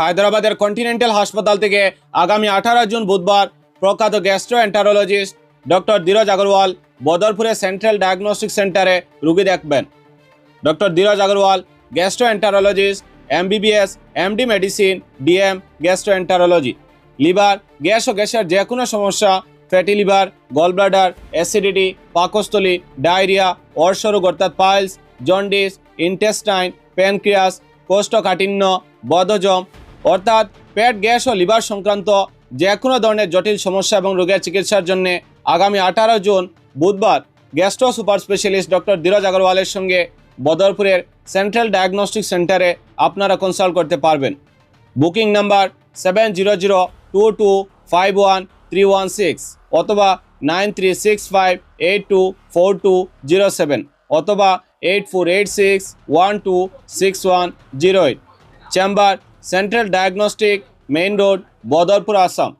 হায়দ্রাবাদের কন্টিনেন্টাল হাসপাতাল থেকে আগামী আঠারো জুন বুধবার প্রখ্যাত gastroenterologist doctor Dheeraj Agarwal বদরপুরের সেন্ট্রাল ডায়াগনস্টিক সেন্টারে রুগী দেখবেন। Doctor Dhiraj Agarwal gastroenterologist MBBS, MD medicine, DM gastroenterology liver, gas ও গ্যাসের যে কোনো সমস্যা, fatty liver gall gallbladder, acidity, পাকস্থলী, ডায়রিয়া অর্শরোগ অর্থাৎ পাইলস, জন্ডিস, ইন্টেস্টাইন, প্যানক্রিয়াস, কোষ্ঠকাঠিন্য, বদহজম অর্থাৎ পেট, গ্যাস ও লিভার সংক্রান্ত যে কোনো ধরনের জটিল সমস্যা এবং রোগের চিকিৎসার জন্য আগামী আঠারো জুন বুধবার gastro super specialist doctor Dhiraj আগরওয়ালের সঙ্গে বদরপুরের সেন্ট্রাল ডায়াগনস্টিক সেন্টারে আপনারা কনসাল্ট করতে পারবেন। Booking number seven zero zero two two five one three one six অথবা nine three six five eight two four two zero seven অথবা eight four eight six one two six one zero eight. Chamber central diagnostic main road Badarpur Assam